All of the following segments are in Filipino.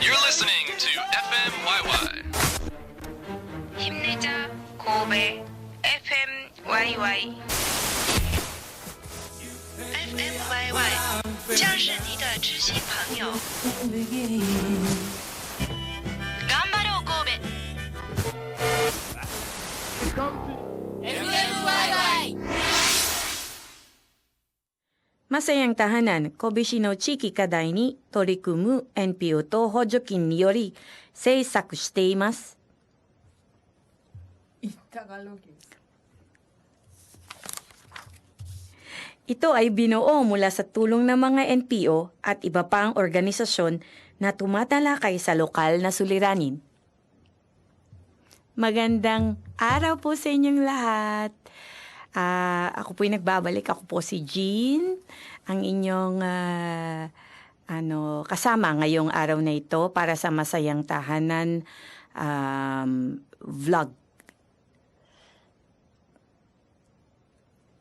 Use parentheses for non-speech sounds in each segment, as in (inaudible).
You're listening to FMYY. 힘내자 고베 FMYY FMYY 将是你的知心朋友頑張ろう神戸 Masayang tahanan, Kobishi no Chiki Kadai ni Torikumu NPO to Hojokin ni yori 制作しています。 Ito ay binuo mula sa tulong ng mga NPO at iba pang organisasyon na tumatalakay sa lokal na suliranin. Magandang araw po sa inyong lahat. Ah, ako po'y nagbabalik. Ako po si Jean, ang inyong ah, ano, kasama ngayong araw na ito para sa Masayang Tahanan um, vlog.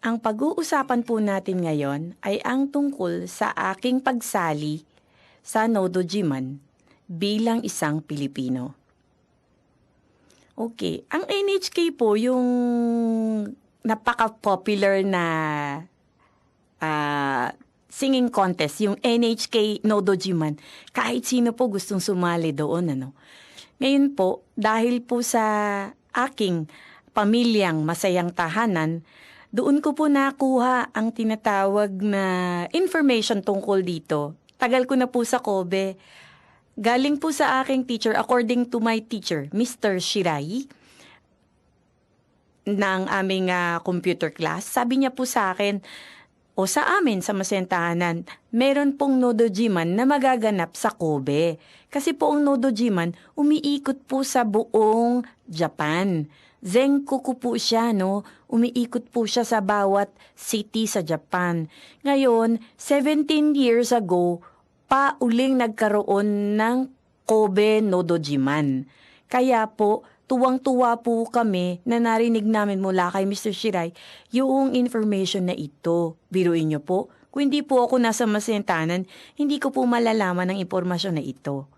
Ang pag-uusapan po natin ngayon ay ang tungkol sa aking pagsali sa Nodo Jiman bilang isang Pilipino. Okay, ang NHK po yung napaka-popular na ah, singing contest, yung NHK Nodo Jiman. Kahit sino po gustong sumali doon, ano. Ngayon po, dahil po sa aking pamilyang masayang tahanan, doon ko po nakuha ang tinatawag na information tungkol dito. Tagal ko na po sa Kobe. Galing po sa aking teacher, according to my teacher, Mr. Shirai, ng aming ah, computer class. Sabi niya po sa akin, o sa amin sa Masentahanan, meron pong Nodojiman na magaganap sa Kobe. Kasi po ang Nodojiman, umiikot po sa buong Japan. Zenkoku po siya, no? Umiikot po siya sa bawat city sa Japan. Ngayon, 17 years ago, pa uling nagkaroon ng Kobe Nodojiman. Kaya po, tuwang-tuwa po kami na narinig namin mula kay Mr. Shirai yung information na ito. Biruin niyo po, kung hindi po ako nasa masentanan, hindi ko po malalaman ang impormasyon na ito.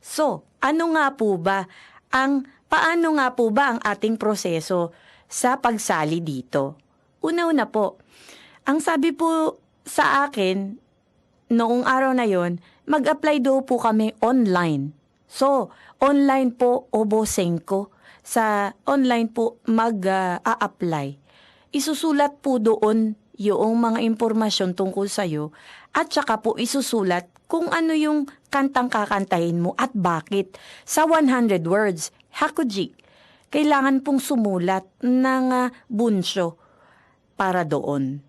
So, ano nga po ba ang paano nga po ba ang ating proseso sa pagsali dito? Una-una po, ang sabi po sa akin noong araw na yon, mag-apply daw po kami online. So, online po o Bosenko. Sa online po mag-a-apply. Isusulat po doon yung mga impormasyon tungkol sa'yo at saka po isusulat kung ano yung kantang kakantahin mo at bakit. Sa 100 words, Hakuji, kailangan pong sumulat ng ah, bunsyo para doon.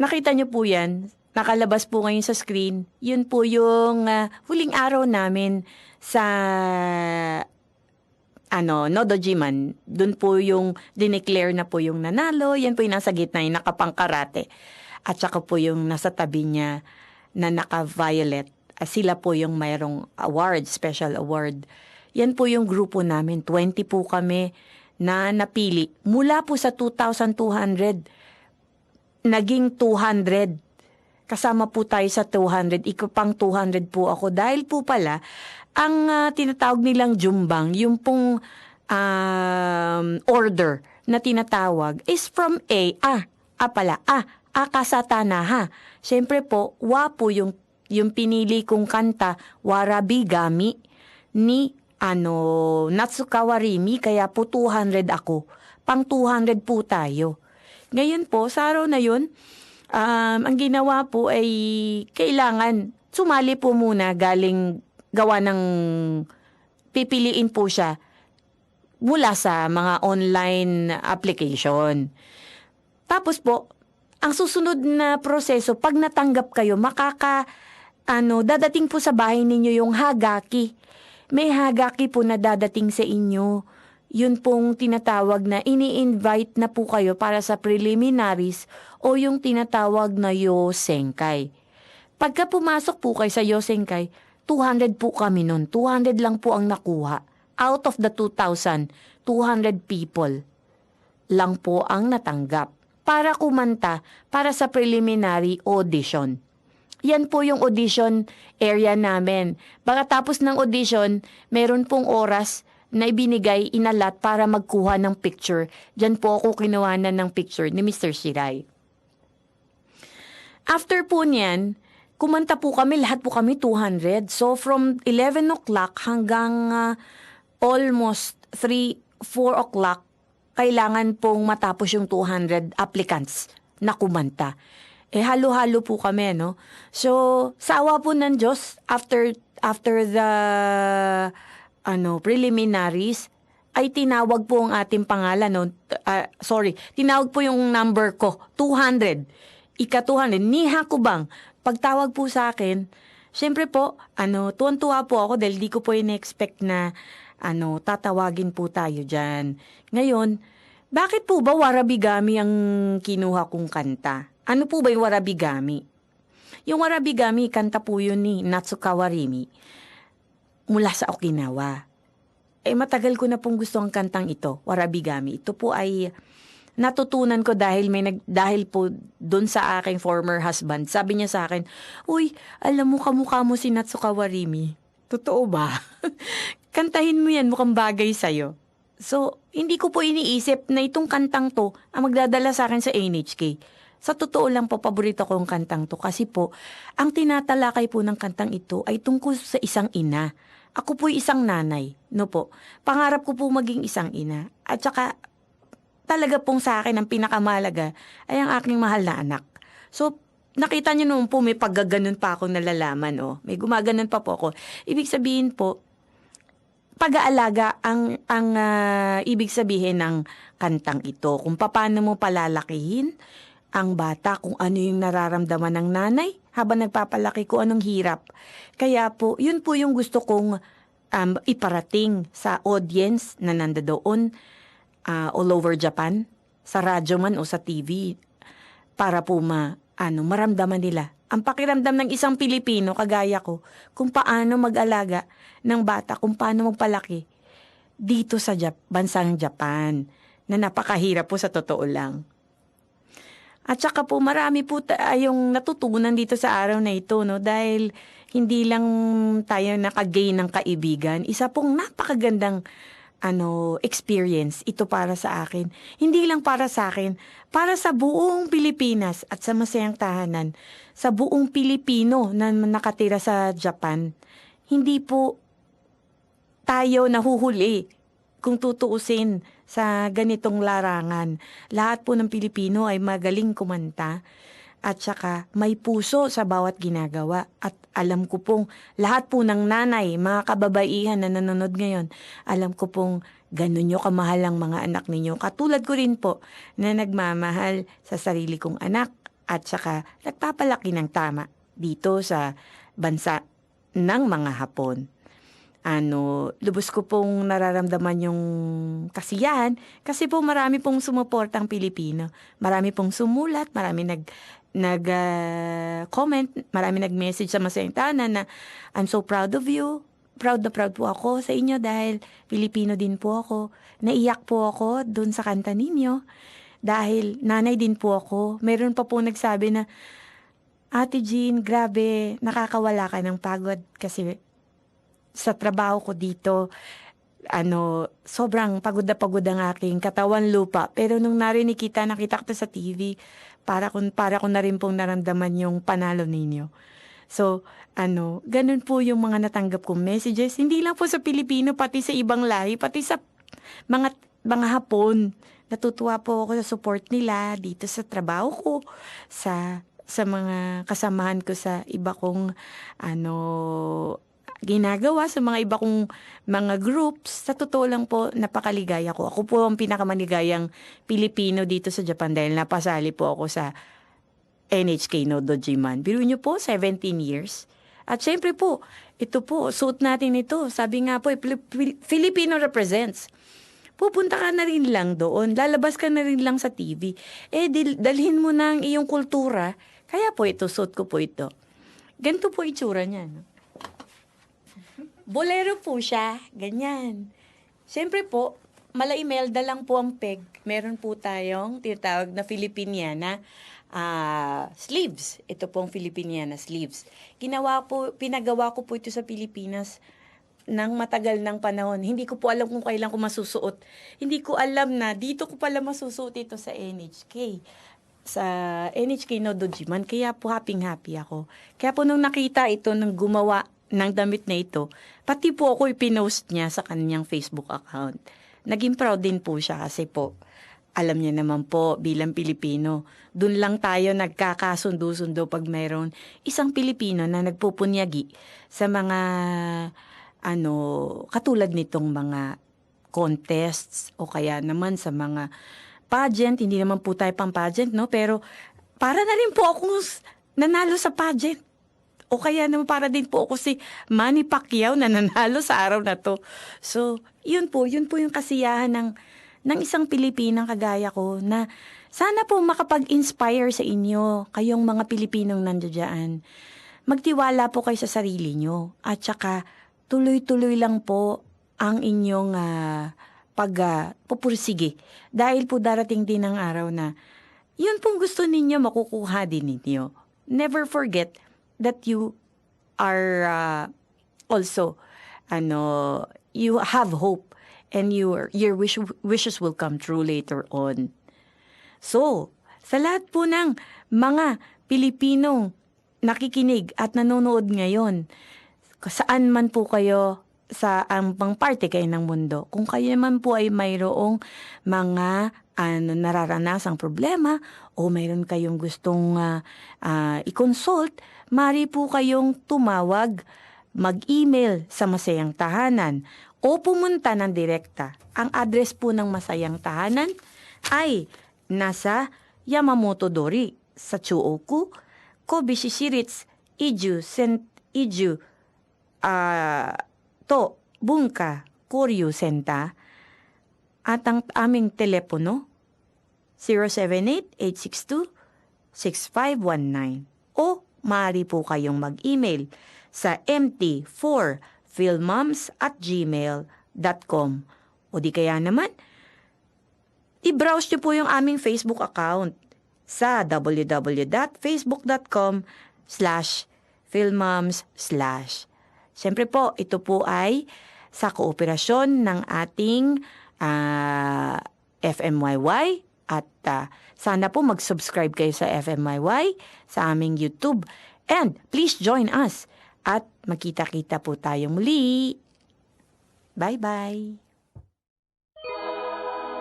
Nakita niyo po yan, nakalabas po ngayon sa screen. Yun po yung ah, huling araw namin sa ano, Nodojiman. Doon po yung dineclare na po yung nanalo. Yan po yung nasa gitna, yung nakapangkarate. At saka po yung nasa tabi niya na naka-violet. Ah, Sila po yung mayroong award, special award. Yan po yung grupo namin. 20 po kami na napili. Mula po sa 2,200, naging 200. Kasama po tayo sa 200. Iko pang 200 po ako. Dahil po pala, ang ah, tinatawag nilang jumbang, yung pong um, order na tinatawag is from A. Ah, ah pala, ah, akasatana ha. Siyempre po, wa po yung, yung pinili kong kanta, Warabigami, ni ano, Natsukawarimi, kaya po 200 ako. Pang 200 po tayo. Ngayon po, sa araw na yun, um, ang ginawa po ay kailangan sumali po muna galing gawa ng pipiliin po siya mula sa mga online application. Tapos po, ang susunod na proseso, pag natanggap kayo, makaka, ano, dadating po sa bahay ninyo yung hagaki. May hagaki po na dadating sa inyo. Yun pong tinatawag na ini-invite na po kayo para sa preliminaries o yung tinatawag na yosenkay. Pagka pumasok po kayo sa yosenkay, 200 po kami nun. 200 lang po ang nakuha. Out of the 2,000, 200 people lang po ang natanggap para kumanta para sa preliminary audition. yan po yung audition area namin. Pagkatapos ng audition, meron pong oras na ibinigay, inalat para magkuha ng picture. Diyan po ako kinuhanan ng picture ni Mr. Shiray. After po niyan, kumanta po kami, lahat po kami 200. So from 11 o'clock hanggang ah, almost 3, 4 o'clock, kailangan pong matapos yung 200 applicants na kumanta. Eh, halo-halo po kami, no? So, sa awa po ng Diyos, after, after the, ano, preliminaries, ay tinawag po ang ating pangalan, no? Ah, sorry, tinawag po yung number ko, 200. Ika 200, ni Hakubang. Pagtawag po sa akin, syempre po, ano, tuwan-tuwa po ako dahil di ko po in-expect na, ano, tatawagin po tayo dyan. Ngayon, bakit po ba Warabigami ang kinuha kong kanta? Ano po ba yung Warabigami? Yung Warabigami, kanta po yun ni Natsukawa Rimi mula sa Okinawa. Eh, matagal ko na pong gusto ang kantang ito, Warabigami. Ito po ay natutunan ko dahil may nag, dahil po doon sa aking former husband. Sabi niya sa akin, Uy, alam mo kamukha mo si Natsukawa Rimi. Totoo ba? (laughs) Kantahin mo yan, mukhang bagay sa'yo. So, hindi ko po iniisip na itong kantang to ang magdadala sa akin sa NHK. Sa totoo lang po, paborito ko yung kantang to kasi po, ang tinatalakay po ng kantang ito ay tungkol sa isang ina. Ako po isang nanay, no po. Pangarap ko po maging isang ina. At saka, talaga pong sa akin ang pinakamalaga ay ang aking mahal na anak. So, nakita niyo noon po may paggaganon pa akong nalalaman, oh. May gumaganon pa po ako. Ibig sabihin po, pag-aalaga ang ang ah, ibig sabihin ng kantang ito. Kung paano mo palalakihin ang bata, kung ano yung nararamdaman ng nanay habang nagpapalaki ko anong hirap. Kaya po, yun po yung gusto kong um, iparating sa audience na nandoon ah, all over Japan, sa radyo man o sa TV, para po ma, ano, maramdaman nila ang pakiramdam ng isang Pilipino kagaya ko kung paano mag-alaga ng bata, kung paano magpalaki dito sa Jap- bansang Japan na napakahirap po sa totoo lang. At saka po marami po tayong natutunan dito sa araw na ito no dahil hindi lang tayo nakagain ng kaibigan, isa pong napakagandang ano experience ito para sa akin. Hindi lang para sa akin, para sa buong Pilipinas at sa masayang tahanan, sa buong Pilipino na nakatira sa Japan. Hindi po tayo nahuhuli kung tutuusin sa ganitong larangan. Lahat po ng Pilipino ay magaling kumanta at saka may puso sa bawat ginagawa. At alam ko pong lahat po ng nanay, mga kababaihan na nanonood ngayon, alam ko pong ganun nyo kamahal ang mga anak ninyo. Katulad ko rin po na nagmamahal sa sarili kong anak at saka nagpapalaki ng tama dito sa bansa ng mga Hapon ano, lubos ko pong nararamdaman yung kasiyahan kasi po marami pong sumuportang Pilipino. Marami pong sumulat, marami nag nag ah, comment, marami nag-message sa Masayang Tahanan na I'm so proud of you. Proud na proud po ako sa inyo dahil Pilipino din po ako. Naiyak po ako dun sa kanta ninyo dahil nanay din po ako. Meron pa po nagsabi na Ate Jean, grabe, nakakawala ka ng pagod kasi sa trabaho ko dito, ano, sobrang pagod na pagod ang aking katawan lupa. Pero nung narinig kita, nakita ko sa TV, para ko, para ko na rin pong naramdaman yung panalo ninyo. So, ano, ganun po yung mga natanggap kong messages. Hindi lang po sa Pilipino, pati sa ibang lahi, pati sa mga, mga Hapon. Natutuwa po ako sa support nila dito sa trabaho ko, sa sa mga kasamahan ko sa iba kong ano ginagawa sa mga iba kong mga groups, sa totoo lang po, napakaligaya ko. Ako po ang pinakamaligayang Pilipino dito sa Japan dahil napasali po ako sa NHK no Dojiman. Biro niyo po, 17 years. At syempre po, ito po, suot natin ito. Sabi nga po, eh, Filipino represents. Pupunta ka na rin lang doon. Lalabas ka na rin lang sa TV. Eh, dil- dalhin mo na ang iyong kultura. Kaya po ito, suot ko po ito. Ganito po itsura niya. No? Bolero po siya, ganyan. Siyempre po, mala Imelda lang po ang peg. Meron po tayong tinatawag na Filipiniana ah, sleeves. Ito pong Filipiniana sleeves. Ginawa po, pinagawa ko po ito sa Pilipinas ng matagal ng panahon. Hindi ko po alam kung kailan ko masusuot. Hindi ko alam na dito ko pala masusuot ito sa NHK sa NHK no Dojiman, kaya po happy-happy ako. Kaya po nung nakita ito nang gumawa ng damit na ito, pati po ako ipinost niya sa kanyang Facebook account. Naging proud din po siya kasi po, alam niya naman po bilang Pilipino, dun lang tayo nagkakasundo-sundo pag mayroon isang Pilipino na nagpupunyagi sa mga ano, katulad nitong mga contests o kaya naman sa mga pageant, hindi naman po tayo pang pageant, no? Pero para na rin po akong nanalo sa pageant. O kaya naman para din po ako si Manny Pacquiao na nanalo sa araw na to. So, yun po, yun po yung kasiyahan ng, ng isang Pilipinang kagaya ko na sana po makapag-inspire sa inyo, kayong mga Pilipinong nandiyan. Magtiwala po kayo sa sarili nyo. At saka, tuloy-tuloy lang po ang inyong ah, pag pupursige. Dahil po darating din ang araw na yun pong gusto ninyo, makukuha din ninyo. Never forget that you are ah, also, ano, you have hope and your, your wish, wishes will come true later on. So, sa lahat po ng mga Pilipinong nakikinig at nanonood ngayon, saan man po kayo sa ambang parte kayo ng mundo, kung kayo naman po ay mayroong mga ano, nararanasang problema o mayroon kayong gustong ah, ah, i-consult, mari po kayong tumawag, mag-email sa Masayang Tahanan o pumunta ng direkta. Ang address po ng Masayang Tahanan ay nasa Yamamoto Dori sa Chuoku, Kobe Shirits, Iju, Sen, Iju, ah, To, Bunka, Koryu Senta, at ang aming telepono, 078-862-6519. Maaari po kayong mag-email sa mt4filmoms at gmail.com. O di kaya naman, i-browse nyo po yung aming Facebook account sa www.facebook.com slash filmmoms slash. Siyempre po, ito po ay sa kooperasyon ng ating ah, FMYY at ah, sana po mag-subscribe kayo sa FMYY sa aming YouTube. And please join us at makita-kita po tayong muli. Bye-bye!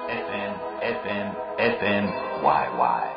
FM, FM, FM, YY.